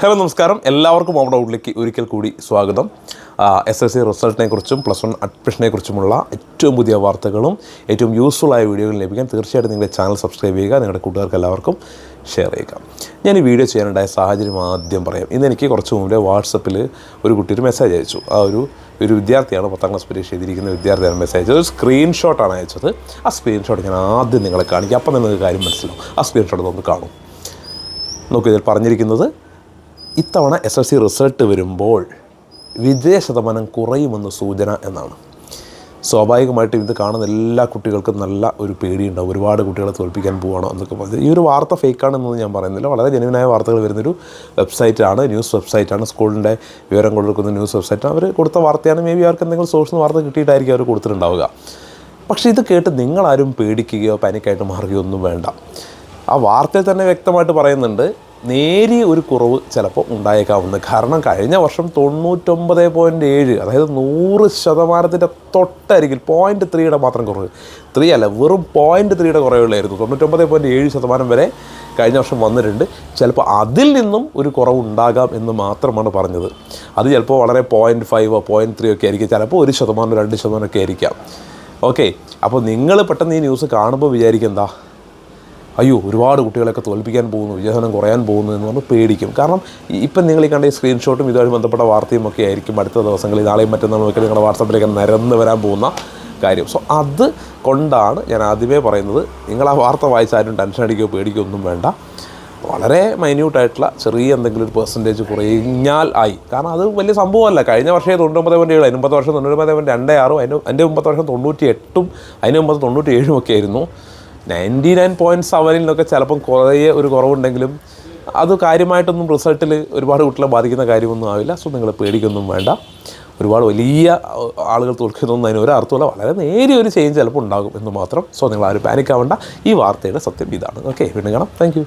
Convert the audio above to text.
Hello നമസ്കാരം. എല്ലാവർക്കും അവിടെ ഔട്ട്ലേക്ക് ഒരിക്കൽ കൂടി സ്വാഗതം. എസ് എസ് സി റിസൾട്ടിനെ കുറിച്ചും പ്ലസ് വൺ അഡ്മിഷനെ കുറിച്ചുമുള്ള ഏറ്റവും പുതിയ വാർത്തകളും ഏറ്റവും യൂസ്ഫുൾ ആയ വീഡിയോകളും ലഭിക്കാൻ തീർച്ചയായിട്ടും നിങ്ങളുടെ ചാനൽ സബ്സ്ക്രൈബ് ചെയ്യുക നിങ്ങളുടെ കൂട്ടുകാർക്ക് എല്ലാവർക്കും ഷെയർ ചെയ്യുക. ഞാൻ ഈ വീഡിയോ ചെയ്യാനുണ്ടായ സാഹചര്യം ആദ്യം പറയാം. ഇന്ന് എനിക്ക് കുറച്ച് മുമ്പേ വാട്സപ്പിൽ ഒരു കുട്ടി ഒരു മെസ്സേജ് അയച്ചു. ആ ഒരു ഒരു വിദ്യാർത്ഥിയാണ് പത്താം ക്ലാസ് പരീക്ഷ എഴുതിയിരിക്കുന്ന വിദ്യാർത്ഥിയാണ് മെസ്സേജ് അയച്ചത്. ഒരു സ്ക്രീൻഷോട്ടാണ് അയച്ചത്. ആ സ്ക്രീൻഷോട്ട് ഞാൻ ആദ്യം നിങ്ങളെ കാണിക്കാം. അപ്പം നിങ്ങൾക്ക് കാര്യം മനസ്സിലാവും. ആ സ്ക്രീൻഷോട്ട് ഒന്ന് കാണും. നോക്കൂ ഇതിൽ പറഞ്ഞിരിക്കുന്നത് ഇത്തവണ എസ് എൽ സി റിസൾട്ട് വരുമ്പോൾ വിജയ ശതമാനം കുറയുമെന്ന് സൂചന എന്നാണ്. സ്വാഭാവികമായിട്ടും ഇത് കാണുന്ന എല്ലാ കുട്ടികൾക്കും നല്ല ഒരു പേടിയുണ്ടാവും. ഒരുപാട് കുട്ടികളെ തോൽപ്പിക്കാൻ പോവാണോ എന്നൊക്കെ പറഞ്ഞത് ഈ ഒരു വാർത്ത ഫേക്കാണെന്നൊന്നും ഞാൻ പറയുന്നില്ല. വളരെ ജനുവിനായ വാർത്തകൾ വരുന്നൊരു വെബ്സൈറ്റാണ് ന്യൂസ് വെബ്സൈറ്റാണ് സ്കൂളിന്റെ വിവരം കൊടുക്കുന്ന ന്യൂസ് വെബ്സൈറ്റ് അവർ കൊടുത്ത വാർത്തയാണ് മേ ബി അവർക്ക് എന്തെങ്കിലും സോഴ്സ് വാർത്ത കിട്ടിയിട്ടായിരിക്കും അവർ കൊടുത്തിട്ടുണ്ടാവുക. പക്ഷേ ഇത് കേട്ട് നിങ്ങളാരും പേടിക്കുകയോ പാനിക്കായിട്ട് മാറുകയോ ഒന്നും വേണ്ട. ആ വാർത്തയിൽ തന്നെ വ്യക്തമായിട്ട് പറയുന്നുണ്ട് നേരിയ ഒരു കുറവ് ചിലപ്പോൾ ഉണ്ടായേക്കാവുന്നത്. കാരണം കഴിഞ്ഞ വർഷം തൊണ്ണൂറ്റൊമ്പത് പോയിന്റ് ഏഴ് അതായത് നൂറ് ശതമാനത്തിന്റെ തൊട്ടരികിൽ പോയിന്റ് ത്രീയുടെ മാത്രം കുറവ്. ത്രീ അല്ല വെറും പോയിന്റ് ത്രീയുടെ കുറവുകളായിരുന്നു. തൊണ്ണൂറ്റൊമ്പത് പോയിന്റ് ഏഴ് ശതമാനം വരെ കഴിഞ്ഞ വർഷം വന്നിട്ടുണ്ട്. ചിലപ്പോൾ അതിൽ നിന്നും ഒരു കുറവുണ്ടാകാം എന്ന് മാത്രമാണ് പറഞ്ഞത്. അത് ചിലപ്പോൾ വളരെ പോയിന്റ് ഫൈവോ പോയിന്റ് ത്രീ ഒക്കെ ആയിരിക്കും. ചിലപ്പോൾ ഒരു ശതമാനം രണ്ട് ശതമാനമൊക്കെ ആയിരിക്കാം. ഓക്കെ അപ്പോൾ നിങ്ങൾ പെട്ടെന്ന് ഈ ന്യൂസ് കാണുമ്പോൾ വിചാരിക്കും എന്താ? അയ്യോ ഒരുപാട് കുട്ടികളെയൊക്കെ തോൽപ്പിക്കാൻ പോകുന്നു വിജയനം കുറയാൻ പോകുന്നു എന്ന് പറഞ്ഞ് പേടിക്കും. കാരണം ഇപ്പം നിങ്ങൾ ഈ കണ്ട ഈ സ്ക്രീൻഷോട്ടും ഇതുമായി ബന്ധപ്പെട്ട വാർത്തയും ഒക്കെ ആയിരിക്കും അടുത്ത ദിവസങ്ങളിൽ നാളെയും മറ്റന്നാളും നിങ്ങൾ നിങ്ങളുടെ വാട്സപ്പിലേക്ക് നിരന്ന് വരാൻ പോകുന്ന കാര്യം. സോ അത് കൊണ്ടാണ് ഞാൻ ആദ്യമേ പറയുന്നത് നിങ്ങൾ ആ വാർത്ത വായിച്ചാലും ടെൻഷൻ അടിക്കുകയോ പേടിക്കുകയോ ഒന്നും വേണ്ട. വളരെ മൈന്യൂട്ടായിട്ടുള്ള ചെറിയ എന്തെങ്കിലും ഒരു പെർസെന്റേജ് കുറഞ്ഞാൽ ആയി. കാരണം അത് വലിയ സംഭവമല്ല. കഴിഞ്ഞ വർഷം തൊണ്ണൂറ്റൊമ്പത് പോയിന്റ് ഏഴ് അതിന് മുമ്പത്തെ വർഷം തൊണ്ണൂറ്റൊമ്പത് പോയിന്റ് രണ്ട് ആറും അതിന് അതിന്റെ മുമ്പത്തെ വർഷം തൊണ്ണൂറ്റി എട്ടും അതിന് മുമ്പത്തെ തൊണ്ണൂറ്റി ഏഴും ഒക്കെ ആയിരുന്നു. നയന്റി നയൻ പോയിന്റ് സെവനിലൊക്കെ ചിലപ്പം കുറേ ഒരു കുറവുണ്ടെങ്കിലും അത് കാര്യമായിട്ടൊന്നും റിസൾട്ടിൽ ഒരുപാട് കുട്ടികളെ ബാധിക്കുന്ന കാര്യമൊന്നും ആവില്ല. സോ നിങ്ങൾ പേടിക്കൊന്നും വേണ്ട. ഒരുപാട് വലിയ ആളുകൾ തോൽക്കുന്നൊന്നും അതിന് ഒരു അർത്ഥമല്ല വളരെ നേരിയ ഒരു ചേഞ്ച് ചിലപ്പോൾ ഉണ്ടാകും എന്ന് മാത്രം. സോ നിങ്ങൾ ആരും പാനിക് ആവേണ്ട. ഈ വാർത്തയുടെ സത്യം ഇതാണ്. ഓക്കെ വീണ്ടും കാണാം. താങ്ക്